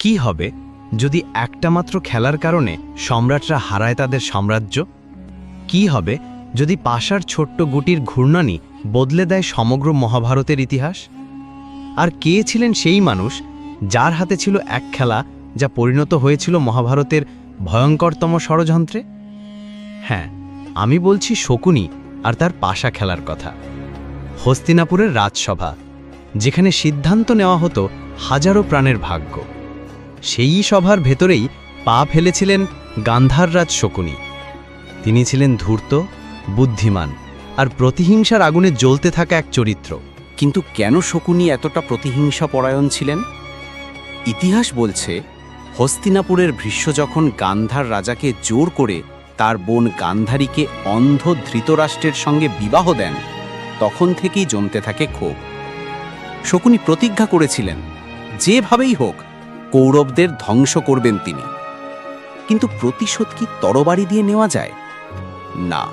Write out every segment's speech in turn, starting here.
কি হবে যদি একটা মাত্র খেলার কারণে সম্রাটরা হারায় তাদের সাম্রাজ্য? কি হবে যদি পাশার ছোট্ট গুটির ঘূর্ণানি বদলে দেয় সমগ্র মহাভারতের ইতিহাস? আর কে ছিলেন সেই মানুষ যার হাতে ছিল এক খেলা যা পরিণত হয়েছিল মহাভারতের ভয়ঙ্করতম ষড়যন্ত্রে? হ্যাঁ আমি বলছি শকুনি আর তার পাশা খেলার কথা। হস্তিনাপুরের রাজসভা, যেখানে সিদ্ধান্ত নেওয়া হতো হাজারো প্রাণের ভাগ্য। সেই সভার ভেতরেই পা ফেলেছিলেন গান্ধাররাজ শকুনি। তিনি ছিলেন ধূর্ত, বুদ্ধিমান আর প্রতিহিংসার আগুনে জ্বলতে থাকা এক চরিত্র। কিন্তু কেন শকুনি এতটা প্রতিহিংসা পরায়ণ ছিলেন? ইতিহাস বলছে, হস্তিনাপুরের ভৃষ্য যখন গান্ধার রাজাকে জোর করে তার বোন গান্ধারীকে অন্ধ ধৃতরাষ্ট্রের সঙ্গে বিবাহ দেন, তখন থেকেই জমতে থাকে ক্ষোভ। শকুনি প্রতিজ্ঞা করেছিলেন, যেভাবেই হোক কৌরবদের ধ্বংস করবেন তিনি। কিন্তু প্রতিশোধ কি তরবারি দিয়ে নেওয়া যায়? না।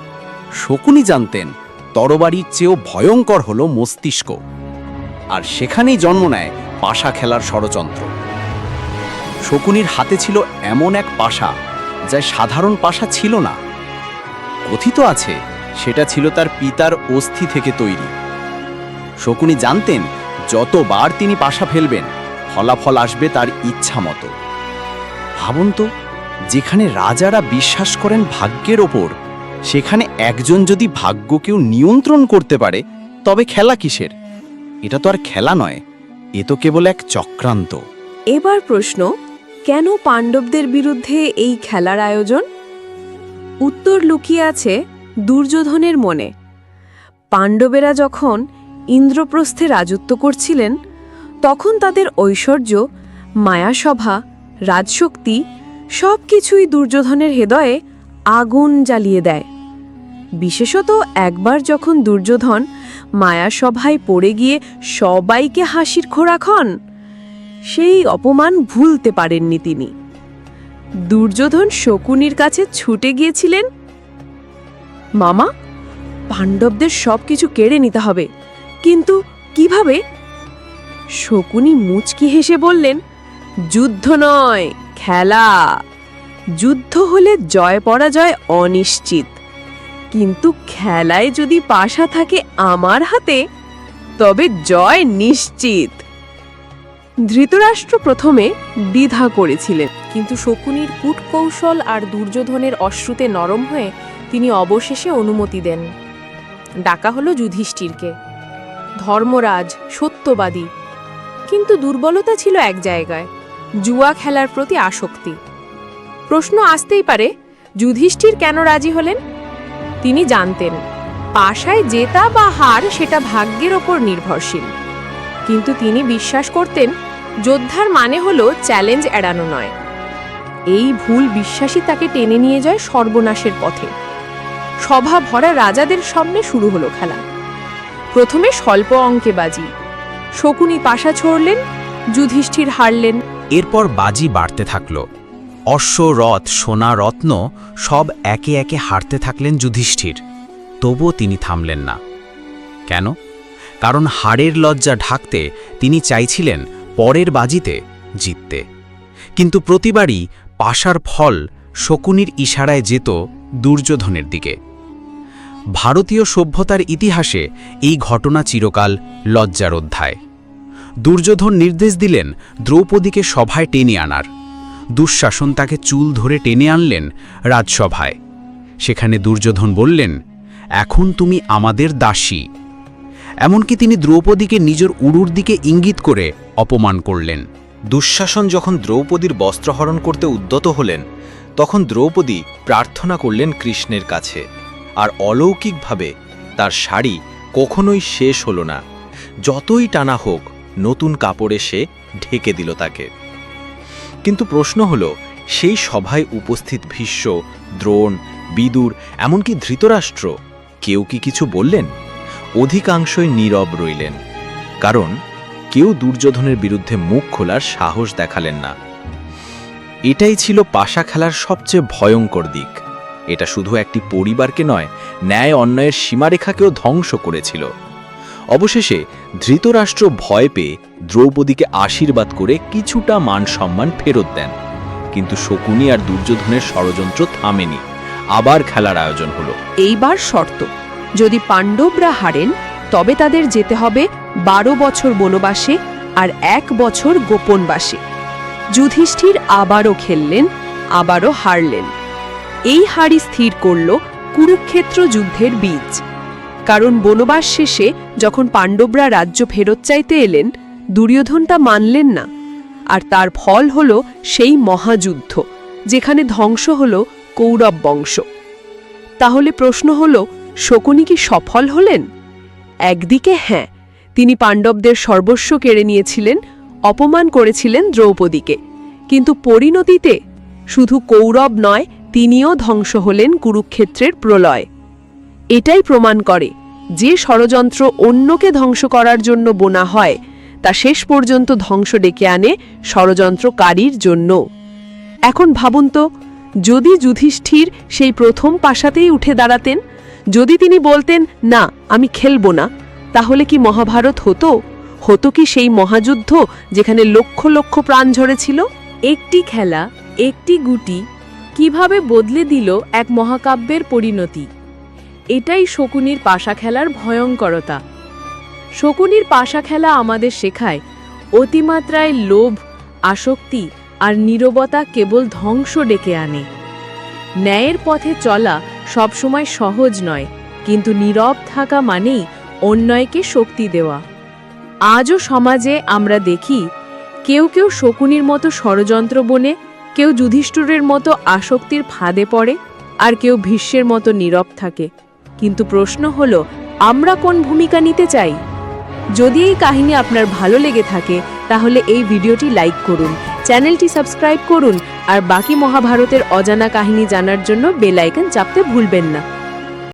শকুনি জানতেন, তরবারির চেয়েও ভয়ঙ্কর হল মস্তিষ্ক। আর সেখানেই জন্ম নেয় পাশা খেলার ষড়যন্ত্র। শকুনির হাতে ছিল এমন এক পাশা, যা সাধারণ পাশা ছিল না। কথিত আছে, সেটা ছিল তার পিতার অস্থি থেকে তৈরি। শকুনি জানতেন, যতবার তিনি পাশা ফেলবেন ফলাফল আসবে তার ইচ্ছা মতো। ভাবুন তো, যেখানে রাজারা বিশ্বাস করেন ভাগ্যের ওপর, সেখানে একজন যদি ভাগ্যকেও নিয়ন্ত্রণ করতে পারে, তবে খেলা কিসের? এটা তো আর খেলা নয়, এ তো কেবল এক চক্রান্ত। এবার প্রশ্ন, কেন পাণ্ডবদের বিরুদ্ধে এই খেলার আয়োজন? উত্তর লুকিয়ে আছে দুর্যোধনের মনে। পাণ্ডবেরা যখন ইন্দ্রপ্রস্থে রাজত্ব করছিলেন তখন তাদের ঐশ্বর্য মায়াসভা রাজশক্তি সব কিছুই দুর্যোধনের হৃদয়ে আগুন জ্বালিয়ে দেয়। বিশেষত একবার যখন দুর্যোধন মায়াসভায় পড়ে গিয়ে সবাইকে হাসির খোরাক হন, সেই অপমান ভুলতে পারেননি তিনি। দুর্যোধন শকুনির কাছে ছুটে গিয়েছিলেন, মামা, পাণ্ডবদের সব কিছু কেড়ে নিতে হবে, কিন্তু কীভাবে শকুনি মুচকি হেসে বললেন, যুদ্ধ নয়, খেলা। যুদ্ধ হলে জয় পরাজয় অনিশ্চিত। কিন্তু খেলায় যদি পাশা থাকে আমার হাতে, তবে জয় নিশ্চিত। ধৃতরাষ্ট্র প্রথমে দ্বিধা করেছিলেন। কিন্তু শকুনির কূটকৌশল আর দুর্যোধনের অশ্রুতে নরম হয়ে তিনি অবশেষে অনুমতি দেন। ডাকা হলো যুধিষ্ঠিরকে। ধর্মরাজ, সত্যবাদী কিন্তু দুর্বলতা ছিল এক জায়গায়, জুয়া খেলার প্রতি আসক্তি। প্রশ্ন আসতেই পারে, যুধিষ্ঠির কেন রাজি হলেন? তিনি জানতেন, পাশায় জেতা বা হার সেটা ভাগ্যের ওপর নির্ভরশীল। কিন্তু তিনি বিশ্বাস করতেন, যোদ্ধার মানে হলো চ্যালেঞ্জ এড়ানো নয়। এই ভুল বিশ্বাসই তাকে টেনে নিয়ে যায় সর্বনাশের পথে। সভা ভরা রাজাদের সামনে শুরু হলো খেলা। প্রথমে স্বল্প অঙ্কে বাজি শকুনি পাশা ছড়লেন, যুধিষ্ঠির হারলেন। এরপর বাজি বাড়তে থাকল। অশ্ব, রথ, সোনা, রত্ন সব একে একে হারতে থাকলেন যুধিষ্ঠির। তবুও তিনি থামলেন না। কেন? কারণ হাড়ের লজ্জা ঢাকতে তিনি চাইছিলেন পরের বাজিতে জিততে। কিন্তু প্রতিবারই পাশার ফল শকুনির ইশারায় যেত দুর্যোধনের দিকে। ভারতীয় সভ্যতার ইতিহাসে এই ঘটনা চিরকাল লজ্জার অধ্যায়। দুর্যোধন নির্দেশ দিলেন দ্রৌপদীকে সভায় টেনে আনার। দুঃশাসন তাকে চুল ধরে টেনে আনলেন রাজসভায়। সেখানে দুর্যোধন বললেন, এখন তুমি আমাদের দাসী। এমনকি তিনি দ্রৌপদীকে নিজের উড়ুর দিকে ইঙ্গিত করে অপমান করলেন। দুঃশাসন যখন দ্রৌপদীর বস্ত্রহরণ করতে উদ্যত হলেন, তখন দ্রৌপদী প্রার্থনা করলেন কৃষ্ণের কাছে। আর অলৌকিকভাবে তার শাড়ি কখনোই শেষ হলো না। যতই টানা হোক, নতুন কাপড়ে সে ঢেকে দিল তাকে। কিন্তু প্রশ্ন হল, সেই সভায় উপস্থিত ভীষ্ম, দ্রোণ, বিদুর, এমনকি ধৃতরাষ্ট্র, কেউ কি কিছু বললেন? অধিকাংশই নীরব রইলেন। কারণ, কেউ দুর্যোধনের বিরুদ্ধে মুখ খোলার সাহস দেখালেন না। এটাই ছিল পাশা খেলার সবচেয়ে ভয়ঙ্কর দিক। এটা শুধু একটি পরিবারকে নয়, ন্যায় অন্যায়ের সীমারেখাকেও ধ্বংস করেছিল। অবশেষে ধৃতরাষ্ট্র ভয় পেয়ে দ্রৌপদীকে আশীর্বাদ করে কিছুটা মান সম্মান ফেরত দেন। কিন্তু শকুনি আর দুর্যোধনের ষড়যন্ত্র থামেনি। আবার খেলার আয়োজন হলো। এইবার শর্ত, যদি পাণ্ডবরা হারেন, তবে তাদের যেতে হবে বারো বছর বনবাসে আর এক বছর গোপনবাসে। যুধিষ্ঠির আবারও খেললেন, আবারও হারলেন। এই হারই স্থির করল কুরুক্ষেত্র যুদ্ধের বীজ। কারণ বনবাস শেষে যখন পাণ্ডবরা রাজ্য ফেরত চাইতে এলেন দুর্যোধন তা মানলেন না। আর তার ফল হল সেই মহাযুদ্ধ, যেখানে ধ্বংস হল কৌরব বংশ। তাহলে প্রশ্ন হল, শকুনি কি সফল হলেন? একদিকে হ্যাঁ তিনি পাণ্ডবদের সর্বস্ব কেড়ে নিয়েছিলেন, অপমান করেছিলেন দ্রৌপদীকে। কিন্তু পরিণতিতে শুধু কৌরব নয় তিনিও ধ্বংস হলেন কুরুক্ষেত্রের প্রলয়। এটাই প্রমাণ করে যে ষড়যন্ত্র অন্যকে ধ্বংস করার জন্য বোনা হয়, তা শেষ পর্যন্ত ধ্বংস ডেকে আনে ষড়যন্ত্রকারীর জন্য। এখন ভাবুন তো, যদি যুধিষ্ঠির সেই প্রথম পাশাতেই উঠে দাঁড়াতেন, যদি তিনি বলতেন, না, আমি খেলব না তাহলে কি মহাভারত হতো? হতো কি সেই মহাযুদ্ধ যেখানে লক্ষ লক্ষ প্রাণ ঝরেছিল? একটি খেলা, একটি গুটি কীভাবে বদলে দিল এক মহাকাব্যের পরিণতি? এটাই শকুনির পাশা খেলার ভয়ঙ্করতা। শকুনির পাশা খেলা আমাদের শেখায় অতিমাত্রায় লোভ, আসক্তি আর নীরবতা কেবল ধ্বংস ডেকে আনে। ন্যায়ের পথে চলা সবসময় সহজ নয়, কিন্তু নীরব থাকা মানেই অন্যয়কে শক্তি দেওয়া। আজও সমাজে আমরা দেখি, কেউ কেউ শকুনির মতো ষড়যন্ত্র বনে কেউ যুধিষ্ঠুরের মতো আসক্তির ফাঁদে পড়ে আর কেউ ভীষ্মের মতো নীরব থাকে। কিন্তু প্রশ্ন হল, আমরা কোন ভূমিকা নিতে চাই? যদি এই কাহিনী আপনার ভালো লেগে থাকে, তাহলে এই ভিডিওটি লাইক করুন, চ্যানেলটি সাবস্ক্রাইব করুন আর বাকি মহাভারতের অজানা কাহিনী জানার জন্য বেল আইকন চাপতে ভুলবেন না।